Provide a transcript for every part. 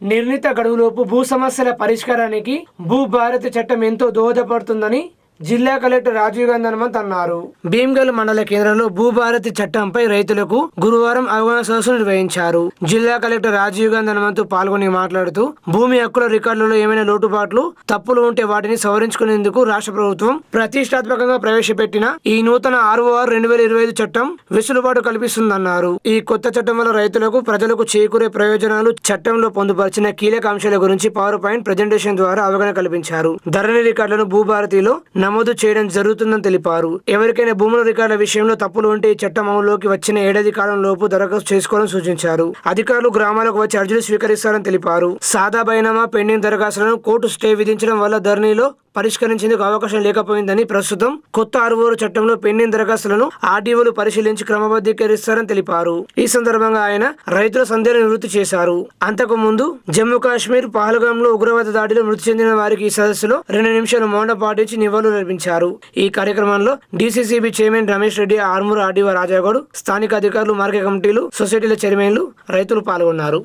నిర్ణీత గడువులోపు భూ సమస్యల పరిష్కారానికి భూ భారతి చట్టం ఎంతో దోహదపడుతుందని జిల్లా కలెక్టర్ రాజీవ్ గాంధీ హనుమంత్ అన్నారు. భీమ్గల్ మండల కేంద్రంలో భూభారతి చట్టంపై రైతులకు గురువారం అవగాహన సదస్సు నిర్వహించారు. జిల్లా కలెక్టర్ రాజీవ్ గాంధీ హనుమంత్ పాల్గొని మాట్లాడుతూ భూమి హక్కుల రికార్డులలో ఏమైనా లోటుపాట్లు తప్పులు ఉంటే వాటిని సవరించుకునేందుకు రాష్ట్ర ప్రభుత్వం ప్రతిష్టాత్మకంగా ప్రవేశపెట్టిన ఈ నూతన ఆర్ఓఆర్ రెండు వేల ఇరవై ఐదు చట్టం వెసులుబాటు కల్పిస్తుందన్నారు. ఈ కొత్త చట్టం వల్ల రైతులకు ప్రజలకు చేకూరే ప్రయోజనాలు చట్టంలో పొందుపరిచిన కీలక అంశాల గురించి పవర్ పాయింట్ ప్రజెంటేషన్ ద్వారా అవగాహన కల్పించారు. ధరణి రికార్డులను భూభారతిలో నమోదు చేయడం జరుగుతుందని తెలిపారు. ఎవరికైనా భూముల రికార్డుల విషయంలో తప్పులు ఉంటే ఈ చట్టం అమలులోకి వచ్చిన ఏడాది కాలం లోపు దరఖాస్తు చేసుకోవాలని సూచించారు. అధికారులు గ్రామాలకు వచ్చి అర్జీలు స్వీకరిస్తారని తెలిపారు. సాదా బైనామా పెండింగ్ దరఖాస్తులను కోర్టు స్టే విధించడం వల్ల ధరణిలో పరిష్కరించేందుకు అవకాశం లేకపోయిందని ప్రస్తుతం కొత్త ఆరువోరు చట్టంలో పెండింగ్ దరఖాస్తులను ఆర్డీఓలు పరిశీలించి క్రమబద్ధీకరిస్తారని తెలిపారు. ఈ సందర్భంగా ఆయన రైతుల సందేహాలను నివృత్తి చేశారు. అంతకు ముందు జమ్మూ కాశ్మీర్ పహల్గాంలో ఉగ్రవాద దాడిలో మృతి చెందిన వారికి ఈ సదస్సులో రెండు నిమిషాలు మౌన పాటించి నివాళులు అర్పించారు. ఈ కార్యక్రమంలో DCCB chairman Ramesh Reddy Armoor RDO Rajagoud స్థానిక అధికారులు మార్కెట్ కమిటీలు సొసైటీల చైర్మన్లు రైతులు పాల్గొన్నారు.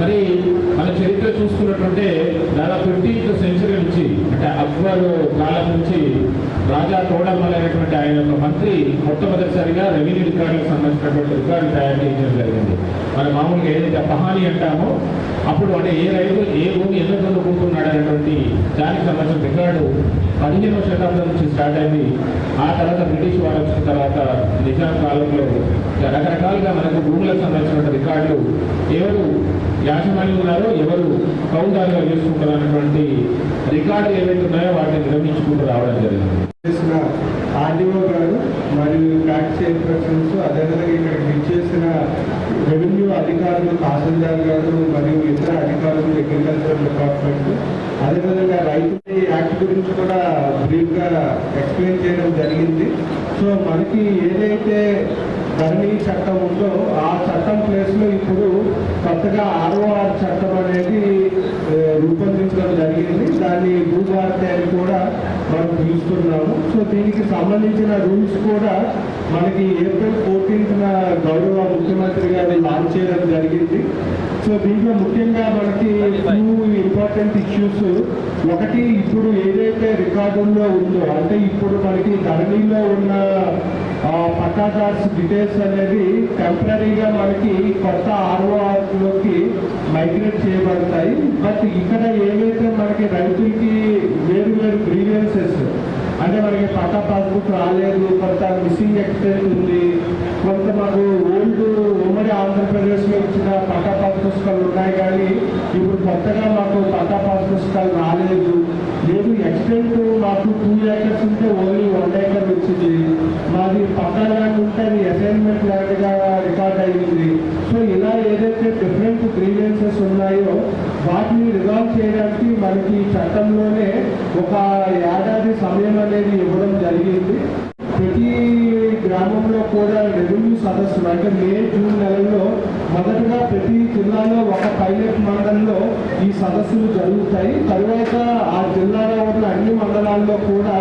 మరి మన చరిత్ర చూసుకున్నట్టుంటే దాదాపు ఫిఫ్టీన్త్ సెంచరీ నుంచి అంటే అక్బర్ కాలం నుంచి రాజా తోడమ్మల్ అనేటువంటి ఆయన మంత్రి మొట్టమొదటిసారిగా రెవెన్యూ రికార్డులకు సంబంధించినటువంటి రికార్డు తయారు చేయడం జరిగింది. మరి మామూలుగా ఏదైతే పహాని అంటామో అప్పుడు అంటే ఏ రైతు ఏ భూమి ఎందుకు చదువుకుంటున్నాడు అనేటువంటి దానికి సంబంధించిన రికార్డు పదిహేనవ శతాబ్దం నుంచి స్టార్ట్ అయింది. ఆ తర్వాత బ్రిటిష్ వాళ్ళు వచ్చిన తర్వాత నిజాం కాలంలో రకరకాలుగా మనకు భూములకు సంబంధించిన రికార్డులు ఎవరు యాజమాన్యం ఉన్నారో ఎవరు కౌంటర్గా చేసుకుంటారు అనేటువంటి రికార్డులు ఏవైతే ఉన్నాయో వాటిని నిర్వహించుకుంటూ రావడం జరిగింది. ఆర్డీఓ గారు మరియు ట్యాక్స్ చైర్పర్సన్స్ అదేవిధంగా ఇక్కడ చేసిన రెవెన్యూ అధికారులు తహసీల్దార్ గారు మరియు ఇతర అధికారులు అగ్రికల్చర్ డిపార్ట్మెంట్ అదేవిధంగా రైతు యాక్ట్ గురించి కూడా బ్రీఫ్గా ఎక్స్ప్లెయిన్ చేయడం జరిగింది. సో మనకి ఏదైతే ధరణి చట్టం ఉందో ఆ చట్టం ప్లేస్లో ఇప్పుడు కొత్తగా ఆర్ఓఆర్ చట్టం అనేది రూపొందించడం జరిగింది. దాన్ని భూభారతి అని కూడా మనం పిలుస్తున్నాము సో దీనికి సంబంధించిన రూల్స్ కూడా మనకి ఏప్రిల్ ఫోర్టీన్త్న గౌరవ ముఖ్యమంత్రి గారు లాంచ్ చేయడం జరిగింది. సో దీంట్లో ముఖ్యంగా మనకి టూ ఇంపార్టెంట్ ఇష్యూస్ ఒకటి ఇప్పుడు ఏదైతే రికార్డుల్లో ఉందో అంటే ఇప్పుడు మనకి ధరణిలో ఉన్న పట్టాదార్స్ డీటెయిల్స్ అనేది టెంపరీగా మనకి కొత్త ఆర్ఓఆర్లోకి మైగ్రేట్ చేయబడతాయి. బట్ ఇక్కడ ఏవైతే మనకి రైతులకి వేరు వేరు గ్రీవియన్సెస్ అంటే మనకి పట్టా పాస్బుక్ రాలేదు కొంత మిస్సింగ్ ఎక్స్టెంట్ ఉంది కొంత మాకు ఓల్డ్ ఉమ్మడి ఆంధ్రప్రదేశ్లో ఇచ్చిన పట్టా పాస్ పుస్తకాలు ఉన్నాయి కానీ ఇప్పుడు కొత్తగా మాకు పట్టా పాస్ పుస్తకాలు రాలేదు. లేదు ఎక్స్టెంట్ మాకు టూ ఏకర్స్ ఉంటే ఓన్లీ వన్ ఏకర్ అది పట్టా ఉంటే అది అసైన్మెంట్ లాంటిగా రికార్డ్ అయ్యింది. సో ఇలా ఏదైతే డిఫరెంట్ గ్రీవెన్సెస్ ఉన్నాయో వాటిని రిజాల్వ్ చేయడానికి మనకి ఈ చట్టంలోనే ఒక ఏడాది సమయం అనేది ఇవ్వడం జరిగింది. ప్రతి గ్రామంలో కూడా రెవెన్యూ సదస్సులు అంటే మే జూన్ నెలల్లో జిల్లాలో ఒక పైలట్ మండలంలో ఈ సదస్సులు జరుగుతాయి. తరువాత ఆ జిల్లాలో ఉన్న అన్ని మండలాల్లో కూడా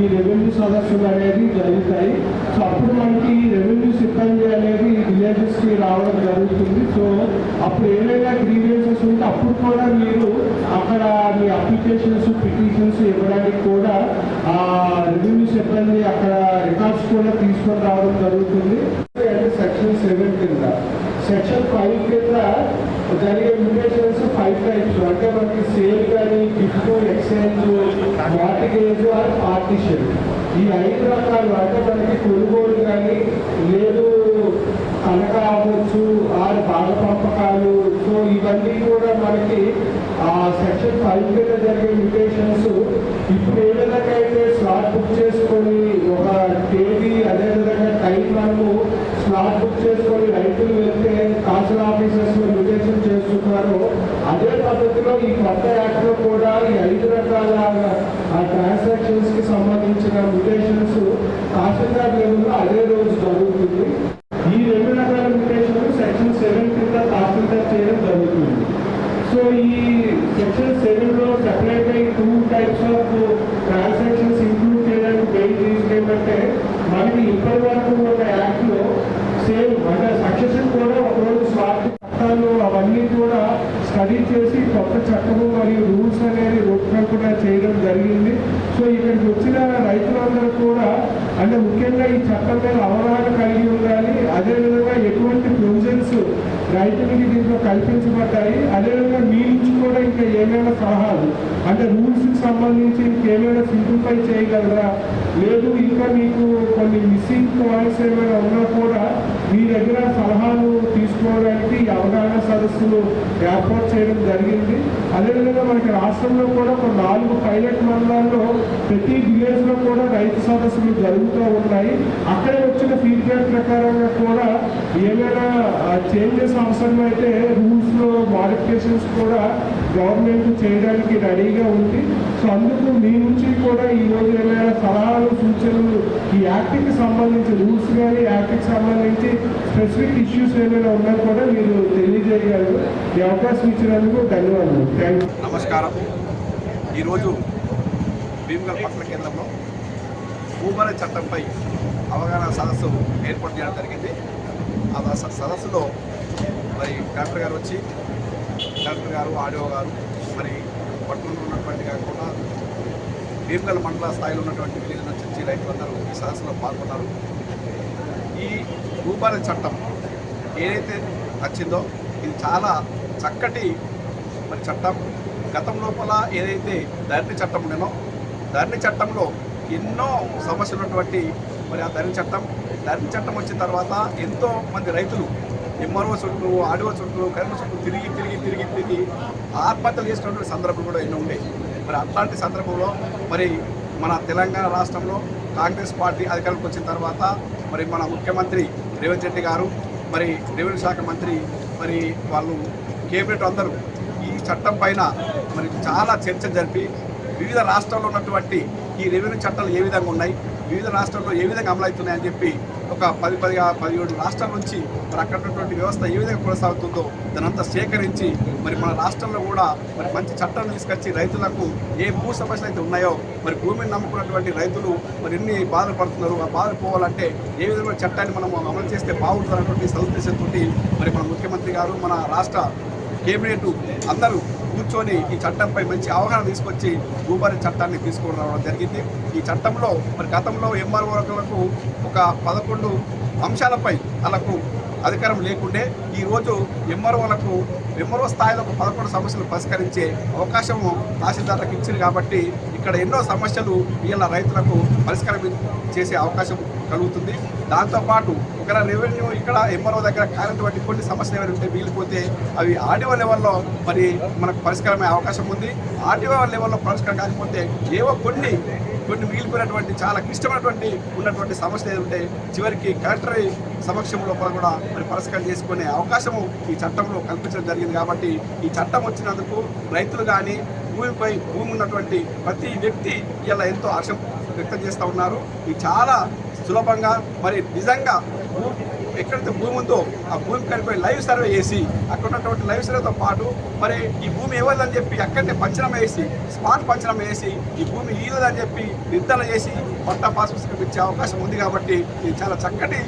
ఈ రెవెన్యూ సదస్సులు అనేది జరుగుతాయి. సో అప్పుడు మనకి ఈ రెవెన్యూ సిబ్బంది అనేది విలేజెస్కి రావడం జరుగుతుంది. సో అప్పుడు ఏమైనా గ్రీవియన్సెస్ ఉంటే అప్పుడు కూడా మీరు అక్కడ మీ అప్లికేషన్స్ పిటిషన్స్ ఇవ్వడానికి కూడా ఆ రెవెన్యూ సిబ్బంది అక్కడ రికార్డ్స్ కూడా తీసుకొని రావడం జరుగుతుంది. సెక్షన్ సెవెన్ కింద. సెక్షన్ ఫైవ్ కింద జరిగే మ్యూటేషన్స్ ఫైవ్ టైప్స్ అంటే మనకి సేల్ కానీ gift exchange mortgage or partition ఈ ఐదు రకాలు అంటే మనకి కొనుగోలు కానీ లేదు కనక అవ్వచ్చు ఆరు భాగ పంపకాలు సో ఇవన్నీ కూడా మనకి ఆ సెక్షన్ ఫైవ్ కింద జరిగే మ్యూటేషన్స్ ఇప్పుడు ఏ విధంగా అయితే స్లాట్ బుక్ చేసుకొని స్లాట్ బుక్ చేసుకొని రైతులు వెళ్తే కాసుల ఆఫీసర్స్లో మ్యూటేషన్ చేస్తున్నారు. అదే పద్ధతిలో ఈ కొత్త యాక్ట్లో కూడా ఈ ఐదు రకాల ట్రాన్సాక్షన్స్కి సంబంధించిన మ్యూటేషన్స్ తహసీల్దార్ లెవెల్లో అదే రోజు జరుగుతుంది ఈ రెండు రకాల మ్యూటేషన్ సెక్షన్ సెవెన్ కింద తహసీల్దార్ చేయడం జరుగుతుంది సో ఈ సెక్షన్ సెవెన్లో సెపరేట్గా two types of transactions include చేయడానికి మెయిన్ రీజన్ ఏంటంటే మనకి ఇప్పటి వరకు ఉన్న యాక్ట్లో సేమ్ అంటే సక్సెషన్ కూడా ఒకరోజు స్వార్థ చట్టాలు అవన్నీ కూడా స్టడీ చేసి కొత్త చట్టము అనేది రూల్స్ అనేది రూపకల్పన చేయడం జరిగింది. సో ఇక్కడికి వచ్చిన రైతులందరూ కూడా అంటే ముఖ్యంగా ఈ చట్టం మీద అవగాహన కలిగి ఉండాలి. అదేవిధంగా ఎటువంటి ప్రొవిజన్స్ రైతులకి దీంట్లో కల్పించబడ్డాయి. అదేవిధంగా మీ నుంచి కూడా ఇంకా ఏమైనా సలహాలు? అంటే రూల్స్కి సంబంధించి ఇంకేమైనా సింప్లిఫై చేయగలరా? లేదు ఇంకా మీకు కొన్ని మిస్సింగ్ పాయింట్స్ ఏమైనా ఉన్నా కూడా మీ దగ్గర సలహాలు బస్సులు ఏర్పాటు చేయడం జరిగింది. అదేవిధంగా మనకి రాష్ట్రంలో కూడా ఒక నాలుగు పైలట్ మండలాల్లో ప్రతి విలేజ్లో కూడా రైతు సదస్సులు జరుగుతూ ఉన్నాయి. అక్కడే వచ్చిన ఫీడ్బ్యాక్ ప్రకారంగా కూడా ఏమైనా చేంజెస్ అవసరమైతే రూల్స్లో మాడిఫికేషన్స్ కూడా గవర్నమెంట్ చేయడానికి రెడీగా ఉంది. సో అందుకు మీ నుంచి కూడా ఈ రోజు ఏమైనా సలహాలు సూచనలు ఈ యాక్ట్కి సంబంధించి రూల్స్ కానీ యాక్ట్కి సంబంధించి స్పెసిఫిక్ ఇష్యూస్ ఏమైనా ఉన్నా కూడా మీరు తెలియజేయగలరు. ఈ అవకాశం ఇచ్చినందుకు ధన్యవాదాలు. థ్యాంక్ యూ నమస్కారం. ఈరోజు భీమగల్ పట్టణ కేంద్రంలో భూమర చట్టంపై అవగాహన సదస్సు ఏర్పాటు చేయడం జరిగింది. ఆ సదస్సులో మరి డాక్టర్ గారు వచ్చి కలెక్టర్ గారు ఆడియో గారు మరి పట్టణంలో ఉన్నటువంటి కాకుండా భీమగల్ మండల స్థాయిలో ఉన్నటువంటి విలీన చర్చి రైతులందరూ ఈ సదస్సులో పాల్గొన్నారు. ఈ భూపాల చట్టం ఏదైతే వచ్చిందో ఇది చాలా చక్కటి మరి చట్టం. గతం లోపల ఏదైతే ధరణి చట్టం ఉండేనో ధరణి చట్టంలో ఎన్నో సమస్యలు ఉన్నటువంటి మరి ఆ ధరణి చట్టం. ధరణి చట్టం వచ్చిన తర్వాత ఎంతో మంది రైతులు ఎంఆర్ఓ చుట్టూ ఆడిఓ చుట్టూ కరెంట్ చుట్టూ తిరిగి తిరిగి తిరిగి తిరిగి ఆత్మహత్యలు చేసుకున్నటువంటి సందర్భం కూడా ఎన్నో ఉండేది మరి అట్లాంటి సందర్భంలో మరి మన తెలంగాణ రాష్ట్రంలో కాంగ్రెస్ పార్టీ అధికారంలోకి వచ్చిన తర్వాత మరి మన ముఖ్యమంత్రి రేవంత్ రెడ్డి గారు మరి రెవెన్యూ శాఖ మంత్రి మరి వాళ్ళు కేబినెట్ అందరూ ఈ చట్టం పైన మరి చాలా చర్చ జరిపి వివిధ రాష్ట్రాల్లో ఉన్నటువంటి ఈ రెవెన్యూ చట్టాలు ఏ విధంగా ఉన్నాయి వివిధ రాష్ట్రాల్లో ఏ విధంగా అమలవుతున్నాయని చెప్పి ఒక పది పది పదిహేడు రాష్ట్రాల నుంచి మరి అక్కడ ఉన్నటువంటి వ్యవస్థ ఏ విధంగా కొనసాగుతుందో దానంతా సేకరించి మరి మన రాష్ట్రంలో కూడా మరి మంచి చట్టాలు తీసుకొచ్చి రైతులకు ఏ భూ సమస్యలు అయితే ఉన్నాయో మరి భూమిని నమ్ముకున్నటువంటి రైతులు మరి ఎన్ని బాధలు పడుతున్నారు ఆ బాధలు పోవాలంటే ఏ విధమైన చట్టాన్ని మనం అమలు చేస్తే బాగుంటుంది అన్నటువంటి సదుద్దేశంతో మరి మన ముఖ్యమంత్రి గారు మన రాష్ట్ర కేబినెట్ అందరూ కూర్చొని ఈ చట్టంపై మంచి అవగాహన తీసుకొచ్చి భూభారీ చట్టాన్ని తీసుకొని రావడం జరిగింది. ఈ చట్టంలో మరి గతంలో ఎంఆర్ఓలకు ఒక పదకొండు అంశాలపై వాళ్ళకు అధికారం లేకుండే ఈరోజు ఎంఆర్ఓలకు ఎంఆర్ఓ స్థాయిలో ఒక పదకొండు సమస్యలు పరిష్కరించే అవకాశము తహసీల్దార్లకు ఇచ్చింది కాబట్టి ఇక్కడ ఎన్నో సమస్యలు వీళ్ళ రైతులకు పరిష్కారం చేసే అవకాశం కలుగుతుంది. దాంతోపాటు ఒకవేళ రెవెన్యూ ఇక్కడ ఎంఆర్ఓ దగ్గర కానటువంటి కొన్ని సమస్యలు ఏమైనా ఉంటే మిగిలిపోతే అవి ఆర్డీఓ లెవెల్లో మరి మనకు పరిష్కారమయ్యే అవకాశం ఉంది. ఆర్డీఓ లెవెల్లో పరిష్కారం కాకపోతే ఏవో కొన్ని కొన్ని మిగిలిపోయినటువంటి చాలా క్లిష్టమైనటువంటి ఉన్నటువంటి సమస్యలు ఏదంటే చివరికి కలెక్టర్ సమక్షంలో కూడా మరి పరిష్కారం చేసుకునే అవకాశము ఈ చట్టంలో కల్పించడం జరిగింది కాబట్టి ఈ చట్టం వచ్చినందుకు రైతులు కానీ భూమిపై భూమి ఉన్నటువంటి ప్రతి వ్యక్తి ఇలా ఎంతో హర్షం వ్యక్తం చేస్తూ ఉన్నారు. ఇది చాలా సులభంగా మరి నిజంగా ఎక్కడైతే భూమి ఉందో ఆ భూమి కడిపై లైవ్ సర్వే చేసి అక్కడ ఉన్నటువంటి లైవ్ సర్వేతో పాటు మరి ఈ భూమి ఇవ్వదని చెప్పి అక్కడనే పంచనం వేసి స్మార్ట్ పంచనం వేసి ఈ భూమి ఈలదని చెప్పి నిర్ధారణ చేసి పట్టా పాస్ పుస్తకం ఇచ్చే అవకాశం ఉంది కాబట్టి ఇది చాలా చక్కటి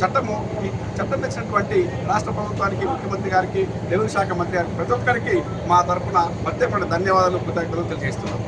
చట్టము. ఈ చట్టం తెచ్చినటువంటి రాష్ట్ర ప్రభుత్వానికి ముఖ్యమంత్రి గారికి రెవెన్యూ శాఖ మంత్రి గారికి ప్రతి ఒక్కరికి మా తరఫున ప్రత్యేకమైన ధన్యవాదాలు కృతజ్ఞతలు తెలియజేస్తున్నాం.